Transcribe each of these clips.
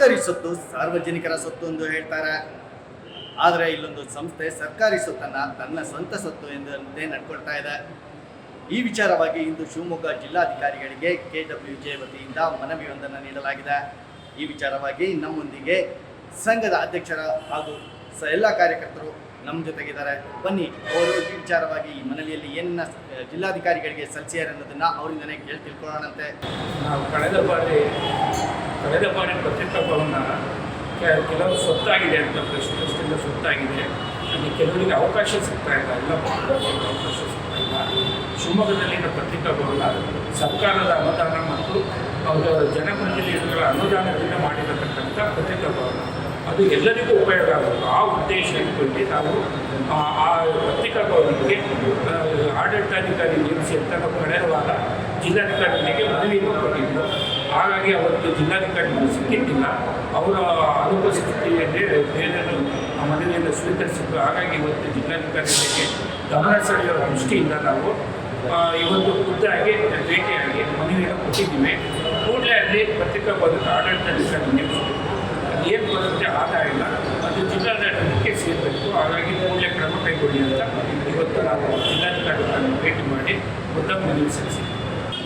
ಸರ್ಕಾರಿ ಸೊತ್ತು, ಸಾರ್ವಜನಿಕರ ಸೊತ್ತು ಎಂದು ಹೇಳ್ತಾರೆ. ಆದರೆ ಇಲ್ಲೊಂದು ಸಂಸ್ಥೆ ಸರ್ಕಾರಿ ಸೊತ್ತನ್ನು ತನ್ನ ಸ್ವಂತ ಸೊತ್ತು ಎಂದಂತೆ ನಡ್ಕೊಳ್ತಾ ಇದೆ. ಈ ವಿಚಾರವಾಗಿ ಇಂದು ಶಿವಮೊಗ್ಗ ಜಿಲ್ಲಾಧಿಕಾರಿಗಳಿಗೆ ಕೆ ಡಬ್ಲ್ಯೂ ಜೆ ವತಿಯಿಂದ ಮನವಿಯೊಂದನ್ನು ನೀಡಲಾಗಿದೆ. ಈ ವಿಚಾರವಾಗಿ ನಮ್ಮೊಂದಿಗೆ ಸಂಘದ ಅಧ್ಯಕ್ಷರ ಹಾಗೂ ಸ ಎಲ್ಲ ಕಾರ್ಯಕರ್ತರು ನಮ್ಮ ಜೊತೆಗಿದ್ದಾರೆ. ಬನ್ನಿ, ಅವರು ವಿಚಾರವಾಗಿ ಈ ಮನವಿಯಲ್ಲಿ ಏನನ್ನ ಜಿಲ್ಲಾಧಿಕಾರಿಗಳಿಗೆ ಸಲ್ಲಿಸಿದ್ದಾರೆ ಅನ್ನೋದನ್ನ ಅವರಿಂದನೇ ಕೇಳಿ ತಿಳ್ಕೊಳ್ಳೋಣಂತೆ. ನಾವು ಕಳೆದ ಬಾರಿ ಕಳೆದ ಬಾರಿ ಪ್ರತ್ಯೇಕ ಭವನ ಕೆ- ಕೆಲವು ಸೊತ್ತಾಗಿದೆ ಅಂತ ಪ್ರಶ್ನೆಯಿಂದ ಸೊತ್ತಾಗಿದೆ. ಅಲ್ಲಿ ಕೆಲವರಿಗೆ ಅವಕಾಶ ಸಿಗ್ತಾ ಇಲ್ಲ, ಎಲ್ಲ ಅವಕಾಶ ಸಿಗ್ತಾ ಇಲ್ಲ. ಶಿವಮೊಗ್ಗದಲ್ಲಿನ ಪತ್ರಿಕಾಭವನ ಸರ್ಕಾರದ ಅನುದಾನ ಮತ್ತು ಅವರ ಜನಪ್ರತಿನಿಧಿಗಳ ಅನುದಾನದಿಂದ ಮಾಡಿರತಕ್ಕಂಥ ಪತ್ರಿಕಾ ಭವನ ಅದು ಎಲ್ಲರಿಗೂ ಉಪಯೋಗ ಆಗಬೇಕು ಆ ಉದ್ದೇಶ ಇಟ್ಕೊಂಡು ನಾವು, ಆ ಪತ್ರಿಕಾ ಭವನಕ್ಕೆ ಆಡಳಿತಾಧಿಕಾರಿ ನೇಮಿಸಿ ಅಂತ ನಾವು ವಾರ ಜಿಲ್ಲಾಧಿಕಾರಿಗಳಿಗೆ ಮನವಿಯನ್ನು ಕೊಟ್ಟಿದ್ದು ಹಾಗಾಗಿ ಅವತ್ತು ಜಿಲ್ಲಾಧಿಕಾರಿಗಳು ಸಿಕ್ಕಿದ್ದಿಲ್ಲ ಅವರ ಅನುಪಸ್ಥಿತಿಯಲ್ಲಿ ಬೇರೆಯವರು ಆ ಮನವಿಯನ್ನು ಸ್ವೀಕರಿಸಿದ್ದು ಹಾಗಾಗಿ ಇವತ್ತು ಜಿಲ್ಲಾಧಿಕಾರಿಗಳಿಗೆ ಗಮನ ಸೆಳೆಯುವ ದೃಷ್ಟಿಯಿಂದ ನಾವು ಇವತ್ತು ಖುದ್ದಾಗಿ ಭೇಟಿಯಾಗಿ ಮನವಿಯನ್ನು ಕೊಟ್ಟಿದ್ದೀವಿ. ಕೂಡಲೇ ಅಲ್ಲಿ ಪತ್ರಿಕಾ ಭವನದ ಆಡಳಿತಾಧಿಕಾರಿ ನೇಮಿಸಬೇಕು ಏನು ಬರುತ್ತೆ ಆದಾಯ ಅದು ಜಿಲ್ಲಾಡಳಿತಕ್ಕೆ ಸೇರಬೇಕು. ಹಾಗಾಗಿ ಕೂಡಲೇ ಕ್ರಮ ಕೈಗೊಳ್ಳಿ ಅಂತ ಇವತ್ತು ನಾವು ಜಿಲ್ಲಾಧಿಕಾರಿಗಳನ್ನು ಭೇಟಿ ಮಾಡಿ ಮನವಿ ಸಲ್ಲಿಸಿದ್ವಿ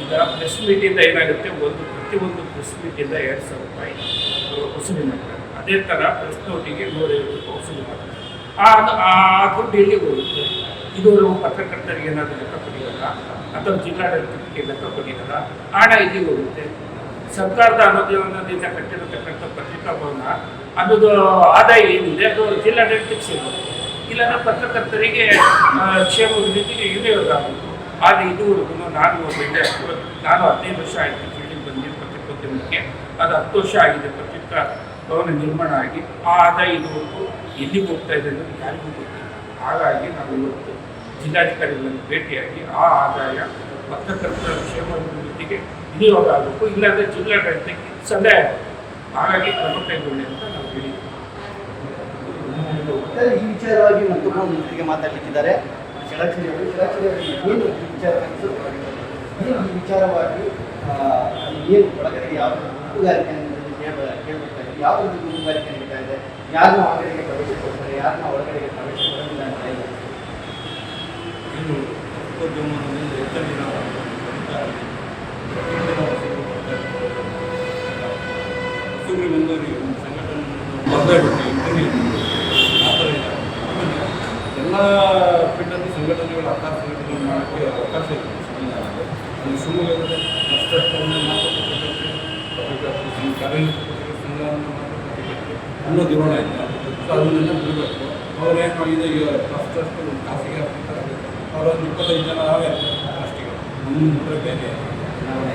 ಈಗ ಪ್ರೆಸ್ ಮೀಟಿಂದ ಏನಾಗುತ್ತೆ? ಒಂದು ಪ್ರತಿಯೊಂದು ಪ್ರೆಸ್ ಮೀಟಿಂದ ಎರಡು ಸಾವಿರ ರೂಪಾಯಿ ವಸೂಲಿ ಮಾಡ್ತಾರೆ. ಅದೇ ಥರ ಪ್ರೆಸ್ ನೋಟಿಗೆ ನೂರೈವತ್ತು ರೂಪಾಯಿ ವಸೂಲಿ ಮಾಡ್ತಾರೆ. ಆ ದುಡ್ಡು ಎಲ್ಲಿ ಹೋಗುತ್ತೆ? ಇದುವರೆಗೂ ಪತ್ರಕರ್ತರಿಗೆ ಏನಾದರೂ ಲೆಕ್ಕ ಕೊಟ್ಟಿದ್ದಾರಾ? ಅಥವಾ ಜಿಲ್ಲಾಡಳಿತಕ್ಕೆ ಲೆಕ್ಕ ಕೊಟ್ಟಿದ್ದಾರಾ? ಹಣ ಎಲ್ಲಿ ಹೋಗುತ್ತೆ? ಸರ್ಕಾರದ ಅನುದಾನದಿಂದ ಕಟ್ಟಿರತಕ್ಕಂಥ ಪತ್ರಿಕಾ ಭವನ ಅದು ಆದಾಯ ಏನಿದೆ, ಅದು ಜಿಲ್ಲಾಡಳಿತಕ್ಕೆ ಸೇರಿದೆ ಇಲ್ಲಾಂದ್ರೆ ಪತ್ರಕರ್ತರಿಗೆ ಕ್ಷೇಮ ನಿಧಿಗೆ ವಿನಿಯೋಗ ಆಗುತ್ತೆ ಆದರೆ ಇದುವರೆಗೂ ನಾನು ಒಬ್ಬ ನಾನು ಹದಿನೈದು ವರ್ಷ ಆಯಿತು ಫೀಲ್ಡಿಗೆ ಬಂದಿದ್ದು ಪತ್ರಿಕೋದ್ಯಮಕ್ಕೆ. ಅದು ಹತ್ತು ವರ್ಷ ಆಗಿದೆ ಪತ್ರಿಕಾ ಭವನ ನಿರ್ಮಾಣ ಆಗಿ. ಆ ಆದಾಯ ಇದುವರೆಗೂ ಎಲ್ಲಿಗೆ ಹೋಗ್ತಾ ಇದೆ ಅನ್ನೋದು ಯಾರಿಗೂ ಗೊತ್ತಿಲ್ಲ. ಹಾಗಾಗಿ ನಾವು ಇವತ್ತು ಜಿಲ್ಲಾಧಿಕಾರಿಗಳನ್ನು ಭೇಟಿಯಾಗಿ ಆ ಆದಾಯ ಪತ್ರಕರ್ತರ ಕ್ಷೇಮ ಅಭಿವೃದ್ಧಿಗೆ ವಿನಿಯೋಗ ಆಗಬೇಕು ಇಲ್ಲಾಂದರೆ ಜಿಲ್ಲಾಡಳಿತಕ್ಕೆ ಸಲಹೆ ಆಗಬೇಕು. ಹಾಗಾಗಿ ಕ್ರಮ ಕೈಗೊಳ್ಳಿ ಅಂತ ನಾವು ಹೇಳಿದ್ದೀವಿ ಈ ವಿಚಾರವಾಗಿ ಮತ್ತೊಬ್ಬ ಮಾತಾಡಲಿಕ್ಕಿದ್ದಾರೆ. ಏನು ಈ ವಿಚಾರ ಏನು ಈ ವಿಚಾರವಾಗಿ ಏನು ಒಳಗಡೆ ಯಾವ ಗುಂಪುಗಾರಿಕೆ ಅನ್ನೋದನ್ನ ಕೇಳ- ಕೇಳ್ಬಿಡ್ತಾ ಇದೆ ಯಾವ ರೀತಿ ಗುಂಪುಗಾರಿಕೆ ನಡೀತಾ ಇದೆ? ಯಾರನ್ನ ಒಳಗಡೆಗೆ ಪ್ರವೇಶ ಕೊಡ್ತಾರೆ? ಯಾರನ್ನ ಒಳಗಡೆಗೆ ಪ್ರವೇಶ ಕೊಡೋದಿಲ್ಲ ಅಂತ ಇದೆ ಬಂದವರಿಗೆ ಒಂದು ಸಂಘಟನೆ ಆ ಥರ ಇಲ್ಲ ಎಲ್ಲ ಫೀಲ್ಡಲ್ಲಿ ಸಂಘಟನೆಗಳು ಅವಕಾಶ ಇದೆ. ಅಲ್ಲಿ ಶಿವಮೊಗ್ಗದಲ್ಲಿ ಅಷ್ಟನ್ನು ಮಾತುಕತೆ ಕರೆಂಟ್ ಸಂಘವನ್ನು ಮಾತುಕತೆ ಅನ್ನೋ ಬಿಡಬೇಕು. ಅವ್ರೇನು ಇದೆ ಈಗ ಫಸ್ಟ್ ಅಷ್ಟು ಖಾಸಗಿ ಆಗ್ತಾರೆ ಅವರೊಂದು ಇಪ್ಪತ್ತೈದು ಜನ ಅವೇ ಅಷ್ಟಿಗೆ ಬೇರೆ. ಚುನಾವಣೆ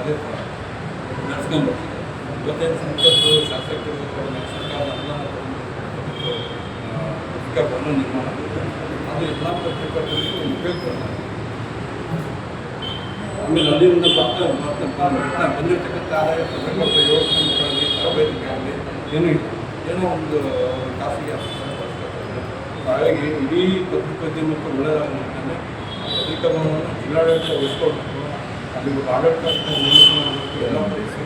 ಅದೇ ನಡ್ಸ್ಕೊಂಡು ಇವತ್ತೇನು ಸಂಸತ್ತು ಶಾಸಕರು, ಸರ್ಕಾರ ಅನುದಾನ ಪತ್ರಿಕಾಭವನ ನಿರ್ಮಾಣ. ಅದು ಎಲ್ಲ ಪತ್ರಿಕಾಗಳಿಗೆ ಉಪಯುಕ್ತ ಆಮೇಲೆ ಅಲ್ಲಿಂದ ಬರ್ತಾ ಬರ್ತಾ ಬರ್ತಾ ಬಂದಿರತಕ್ಕಂಥ ಆದಾಯ ಪತ್ರಕರ್ತ ಯೋಜನೆಗಳಲ್ಲಿ ತರಬೇತಿಗೆ ಆಗಲಿ ಏನೂ ಇಲ್ಲ ಏನೋ ಒಂದು ಖಾಸಗಿ. ಹಾಗಾಗಿ ಇಡೀ ಪತ್ರಿಕೋದ್ಯಮಕ್ಕೆ ಒಳ್ಳೆಯದಾಗಲಿ ಅಂತಂದರೆ ಪತ್ರಿಕಾ ಭವನವನ್ನು ಜಿಲ್ಲಾಡಳಿತ ಉಳಿಸ್ಕೊಳ್ಬೇಕು ಅಲ್ಲಿ ಆಡಳಿತ ಎಲ್ಲ ಮಾಡಬೇಕು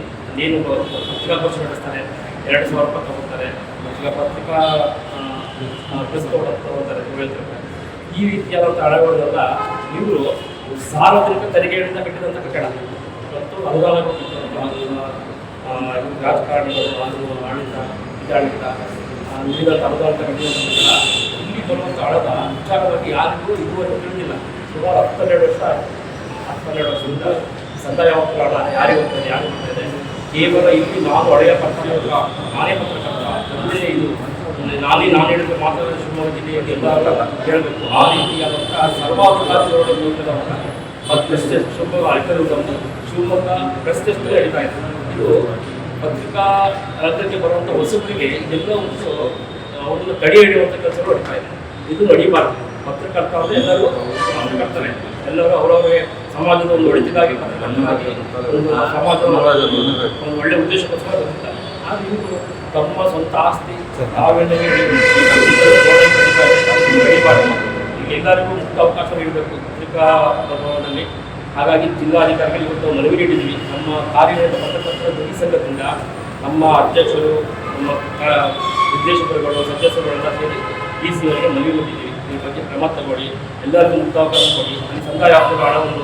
ಏನು ಪತ್ರಿಕಾಗೋಷ್ಠಿ ನಡೆಸ್ತಾರೆ ಎರಡು ಸಾವಿರ ರೂಪಾಯಿ ತಗೋತಾರೆ ಈಗ ಪತ್ರಿಕಾ ಪ್ರೆಸ್ ತಗೋತಾರೆ ನೀವು ಹೇಳ್ತಿರ್ತಾರೆ ಈ ರೀತಿಯಾದಂಥ ಹಣಗಳನ್ನೆಲ್ಲ ಇವರು ಸಾರ್ವಜನಿಕ ತೆರಿಗೆಯಿಂದ ಕಟ್ಟಿದಂಥ ಕಟ್ಟಡ. ಮತ್ತು ಅನುದಾನ ರಾಜಕಾರಣಿಗಳು ಅದು ಆಡಳಿತ ಇದಾಡಳಿತ ನೀರ ಅನುದಾನ ಕಟ್ಟಿದಂಥ ಇಲ್ಲಿ ಬರುವಂಥ ಹಣದ ವಿಚಾರವಾಗಿ ಯಾರಿಗೂ ಇದುವರೆಗೂ ತಿಳಿದಿಲ್ಲ. ಸುಮಾರು ಹತ್ತೆರಡು ವರ್ಷ ಹತ್ತೆರಡು ವರ್ಷದಿಂದ ಸಂದಾಯ ಹಣ ಯಾರಿಗೆ ಹೋಗ್ತದೆ ಯಾರಿಗೆ ಹೋಗ್ತದೆ ಕೇವಲ ಇಲ್ಲಿ ನಾನು ಹಳೆಯ ಪತ್ರಕರ್ತ ನಾನೇ ಪತ್ರಕರ್ತ ಅಂದರೆ ಇದು. ನಾನೇ, ನಾನು ಹೇಳಿದ್ರೆ ಮಾತ್ರ ಶಿವಮೊಗ್ಗ ಜಿಲ್ಲೆಯಲ್ಲಿ ಎಲ್ಲ ಹೇಳಬೇಕು ಆ ರೀತಿಯಾದಂತಹ ಸರ್ವಾಧಿಕಾರಿಗಳ ಪ್ರೆಸ್ ಟೆಸ್ಟ್ ಶಿವಮೊಗ್ಗ ಬಂದು ಶಿವಮೊಗ್ಗ ಪ್ರಶ್ನೆಷ್ಟು ಹೇಳ್ತಾ ಇದೆ. ಇದು ಪತ್ರಿಕಾ ರಂಗಕ್ಕೆ ಬರುವಂಥ ಹೊಸಬರಿಗೆ ಎಲ್ಲ ಒಂದು ಅವರನ್ನು ತಡೆ ಹಿಡಿಯುವಂಥ ಕೆಲಸ ನಡೀತಾ ಇದೆ. ಇದು ನಡೀಬಾರ್ದು. ಪತ್ರಕರ್ತ ಅಂದರೆ ಎಲ್ಲರೂ ಪತ್ರಕರ್ತನೇ ಎಲ್ಲರೂ ಅವರವರೇ ಸಮಾಜದ ಒಂದು ಒಳಿತಿಗಾಗಿ ಸಮಾಜ ಒಂದು ಒಳ್ಳೆ ಉದ್ದೇಶಕ್ಕೋಸ್ಕರ ಬರ್ತಾರೆ ಆದರೆ ಇವರು ತಮ್ಮ ಸ್ವಂತ ಆಸ್ತಿ ಈಗ ಎಲ್ಲರಿಗೂ ಮುಕ್ತ ಅವಕಾಶ ನೀಡಬೇಕು ಪತ್ರಿಕಾ ಭವನದಲ್ಲಿ ಹಾಗಾಗಿ ಜಿಲ್ಲಾಧಿಕಾರಿಗಳು ಇವತ್ತು ಮನವಿ ನೀಡಿದ್ವಿ ನಮ್ಮ ಕಾರ್ಯನಿರತ ಪತ್ರಕರ್ತರ ಧ್ವನಿ ಸಂಘದಿಂದ ನಮ್ಮ ಅಧ್ಯಕ್ಷರು ನಮ್ಮ ನಿರ್ದೇಶಕರುಗಳು ಸದಸ್ಯರುಗಳೆಲ್ಲ ಸೇರಿ ಡಿ ಸಿ ಅವರಿಗೆ ಮನವಿ ಕೊಟ್ಟಿದ್ದೀವಿ ಈ ಬಗ್ಗೆ ಕ್ರಮ ತಗೊಳ್ಳಿ. ಎಲ್ಲರಿಗೂ ಮುಕ್ತ ಅವಕಾಶ ಕೊಡಿ. ನನ್ನ ಸಂಘ ವ್ಯಾಪ್ತಿಗಳ ಹಣವನ್ನು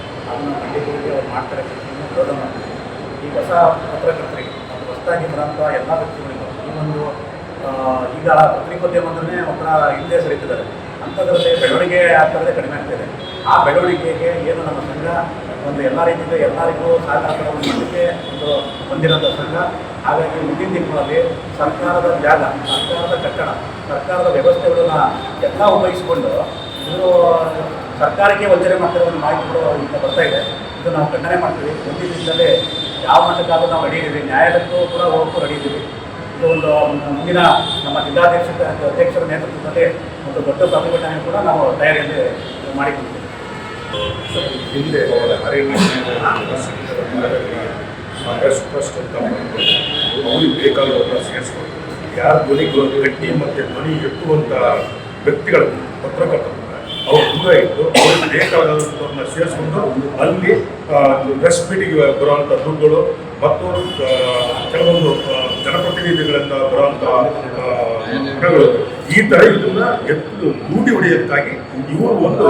ಅದನ್ನು ಖಂಡಿತವಾಗಿ ಅವ್ರು ಮಾಡ್ತಾರೆ ಕೆಲಸವನ್ನು ಮಾಡ್ತಾರೆ. ಈ ಹೊಸ ಪತ್ರಕರ್ತರಿಗೆ ಮತ್ತು ಹೊಸದಾಗಿ ಬರೋಂಥ ಎಲ್ಲ ವ್ಯಕ್ತಿಗಳಿಗೂ, ಈ ಒಂದು ಈಗ ಪತ್ರಿಕೋದ್ಯಮ ಅಂದ್ರೆ ಒಂಥರ ಹಿಂದೆ ಸರಿತಿದ್ದಾರೆ. ಅಂಥದ್ರಲ್ಲಿ ಬೆಳವಣಿಗೆ ಆಗ್ತದೆ ಕಡಿಮೆ ಆಗ್ತಿದೆ. ಆ ಬೆಳವಣಿಗೆಗೆ ಏನು ನಮ್ಮ ಸಂಘ, ಒಂದು ಎಲ್ಲ ರೀತಿಯಿಂದ ಎಲ್ಲರಿಗೂ ಸಹಕಾರ ಮಾಡಲಿಕ್ಕೆ ಒಂದು ಹೊಂದಿರೋಂಥ ಸಂಘ. ಹಾಗಾಗಿ ಮುಂದಿನ ದಿನಗಳಲ್ಲಿ ಸರ್ಕಾರದ ಜಾಗ, ಸರ್ಕಾರದ ಕಟ್ಟಡ, ಸರ್ಕಾರದ ವ್ಯವಸ್ಥೆಗಳನ್ನ ಎಲ್ಲ ಉಪಯೋಗಿಸಿಕೊಂಡು ಇವರು ಸರ್ಕಾರಕ್ಕೆ ವಂಚನೆ ಮಾಡ್ತಿರೋ ಒಂದು ಮಾಹಿತಿಗಳು ಈಗ ಬರ್ತಾ ಇದೆ. ಇದು ನಾವು ಖಂಡನೆ ಮಾಡ್ತೀವಿ. ಮುಂದಿನಿಂದಲೇ ಯಾವ ಮಟ್ಟಕ್ಕಾದ್ರೂ ನಾವು ಅಡಿಯಿದ್ದೀವಿ ನ್ಯಾಯಾಲಯಕ್ಕೂ ಕೂಡ ಹೋಗೋಕ್ಕೂ ಅಡಿಯಿದ್ದೀವಿ ಇದು ಒಂದು ಮುಂದಿನ ನಮ್ಮ ಜಿಲ್ಲಾಧ್ಯಕ್ಷ, ಅಧ್ಯಕ್ಷರ ನೇತೃತ್ವದಲ್ಲಿ ಒಂದು ದೊಡ್ಡ ಪ್ರತಿಭಟನೆ ಕೂಡ ನಾವು ತಯಾರಿಯಲ್ಲಿ ಮಾಡಿಕೊಂಡಿದ್ದೀವಿ ಹಿಂದೆ ಮಾಡಿದ್ರು ಅವ್ರಿಗೆ ಬೇಕಾದವ್ರನ್ನ ಸೇರಿಸ್ಕೊಂಡು ಯಾರ ಧ್ವನಿಗಳು ಕಟ್ಟಿ ಮತ್ತು ಧ್ವನಿ ಎತ್ತುವಂಥ ವ್ಯಕ್ತಿಗಳು ಪತ್ರಕರ್ತರು ಅವ್ರು ದೂರ ಇದ್ದು ಅವ್ರಿಗೆ ಬೇಕಾದಂಥವ್ರನ್ನ ಸೇರಿಸ್ಕೊಂಡು ಅಲ್ಲಿ ಪ್ರೆಸ್ ಮೀಟಿಗೆ ಬರುವಂಥ ದುಡ್ಡುಗಳು ಮತ್ತು ಕೆಲವೊಂದು ಜನಪ್ರತಿನಿಧಿಗಳಿಂದ ಬರುವಂಥ ಆ, ಹಣಗಳು ಈ ತರ ಇದನ್ನ ಎತ್ತು ಗೂಡಿ ಹೊಡೆಯೋದಕ್ಕಾಗಿ ಇವರು ಒಂದು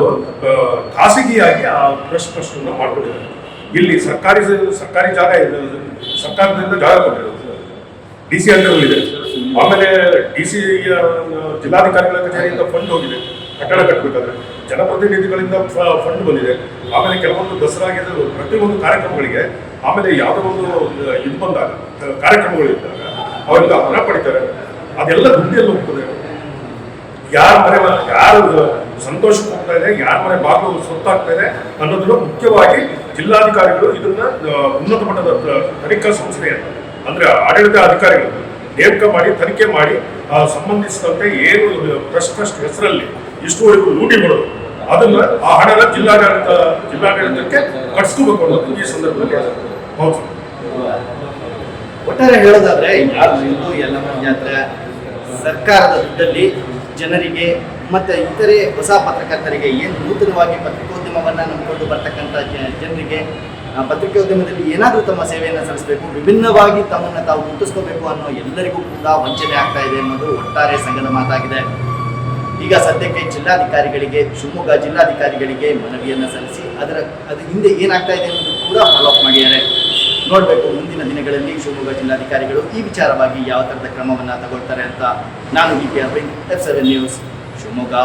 ಖಾಸಗಿಯಾಗಿ ಆ ಪ್ರೆಸ್ ಟ್ರಸ್ಟ್ ಅನ್ನು ಮಾಡ್ಕೊಂಡಿದ್ದಾರೆ ಇಲ್ಲಿ ಸರ್ಕಾರಿ ಸರ್ಕಾರಿ ಜಾಗ ಸರ್ಕಾರದಿಂದ ಜಾಗ ಕೊಟ್ಟಿರೋದು ಡಿ ಸಿ ಇದೆ ಆಮೇಲೆ ಡಿ ಸಿ ಜಿಲ್ಲಾಧಿಕಾರಿಗಳ ಕಚೇರಿಯಿಂದ ಫಂಡ್ ಹೋಗಿದೆ ಕಟ್ಟಡ ಕಟ್ಟಬೇಕಾದ್ರೆ ಜನಪ್ರತಿನಿಧಿಗಳಿಂದ ಫಂಡ್ ಬಂದಿದೆ. ಆಮೇಲೆ ಕೆಲವೊಂದು ದಸರಾಗೆ ಪ್ರತಿಯೊಂದು ಕಾರ್ಯಕ್ರಮಗಳಿಗೆ ಆಮೇಲೆ ಯಾವುದೋ ಒಂದು ಇದು ಬಂದಾಗ ಕಾರ್ಯಕ್ರಮಗಳು ಇದ್ದಾಗ ಅವರಿಂದ ಹಣ ಪಡಿತಾರೆ. ಅದೆಲ್ಲ ದುಡ್ಡಿಯಲ್ಲಿ ಹೋಗ್ತದೆ. ಯಾರ ಮನೆ ಯಾರು ಸಂತೋಷಕ್ಕೆ ಹೋಗ್ತಾ ಇದೆ, ಯಾರ ಮನೆ ಬಾಗಿಲು ಸೊತ್ತಾಗ್ತಾ ಇದೆ ಅನ್ನೋದನ್ನು ಮುಖ್ಯವಾಗಿ ಜಿಲ್ಲಾಧಿಕಾರಿಗಳು ಇದನ್ನ ಉನ್ನತ ಮಟ್ಟದ ತನಿಖಾ ಸಂಸ್ಥೆಯನ್ನು ಅಂದ್ರೆ ಆಡಳಿತ ಅಧಿಕಾರಿಗಳು ನೇಮಕ ಮಾಡಿ, ತನಿಖೆ ಮಾಡಿ ಸಂಬಂಧಿಸಿದಂತೆ ಏನು ಟ್ರಸ್ಟ್ ಟ್ರಸ್ಟ್ ಹೆಸರಲ್ಲಿ ಇಷ್ಟುವರೆಗೂ ಲೂಟಿ ಮಾಡೋದು. ಅದನ್ನ ಆ ಹಣನ ಜಿಲ್ಲಾಡಳಿತ, ಜಿಲ್ಲಾಡಳಿತಕ್ಕೆ ಕಟ್ಸ್ಕೋಬೇಕು ಅನ್ನೋದು ಈ ಸಂದರ್ಭದಲ್ಲಿ ಹೌದು. ಒಟ್ಟಾರೆ ಹೇಳೋದಾದ್ರೆ, ಯಾರು ಯಲ್ಲಮ್ಮ ಜಾತ್ರೆ ಸರ್ಕಾರದ ದುಡ್ಡಲ್ಲಿ ಜನರಿಗೆ ಮತ್ತೆ ಇತರೆ ಹೊಸ ಪತ್ರಕರ್ತರಿಗೆ ಏನು ನೂತನವಾಗಿ ಪತ್ರಿಕೋದ್ಯಮವನ್ನು ನಂಬಿಕೊಂಡು ಬರ್ತಕ್ಕಂಥ ಜನರಿಗೆ ಪತ್ರಿಕೋದ್ಯಮದಲ್ಲಿ ಏನಾದರೂ ತಮ್ಮ ಸೇವೆಯನ್ನು ಸಲ್ಲಿಸಬೇಕು, ವಿಭಿನ್ನವಾಗಿ ತಮ್ಮನ್ನು ತಾವು ಗುರುತಿಸ್ಕೋಬೇಕು ಅನ್ನೋ ಎಲ್ಲರಿಗೂ ಕೂಡ ವಂಚನೆ ಆಗ್ತಾ ಇದೆ ಅನ್ನೋದು ಒಟ್ಟಾರೆ ಸಂಘದ ಮಾತಾಗಿದೆ. ಈಗ ಸದ್ಯಕ್ಕೆ ಜಿಲ್ಲಾಧಿಕಾರಿಗಳಿಗೆ, ಶಿವಮೊಗ್ಗ ಜಿಲ್ಲಾಧಿಕಾರಿಗಳಿಗೆ ಮನವಿಯನ್ನು ಸಲ್ಲಿಸಿ ಅದರ ಅದು ಹಿಂದೆ ಏನಾಗ್ತಾ ಇದೆ ಅನ್ನೋದು ಕೂಡ ಫಾಲೋಅಪ್ ಮಾಡಿದ್ದಾರೆ. ನೋಡಬೇಕು, ಮುಂದಿನ ದಿನಗಳಲ್ಲಿ ಶಿವಮೊಗ್ಗ ಜಿಲ್ಲಾಧಿಕಾರಿಗಳು ಈ ವಿಚಾರವಾಗಿ ಯಾವ ಥರದ ಕ್ರಮವನ್ನು ತಗೊಳ್ತಾರೆ ಅಂತ ನಾನು D P Aravind F seven news Shivamogga.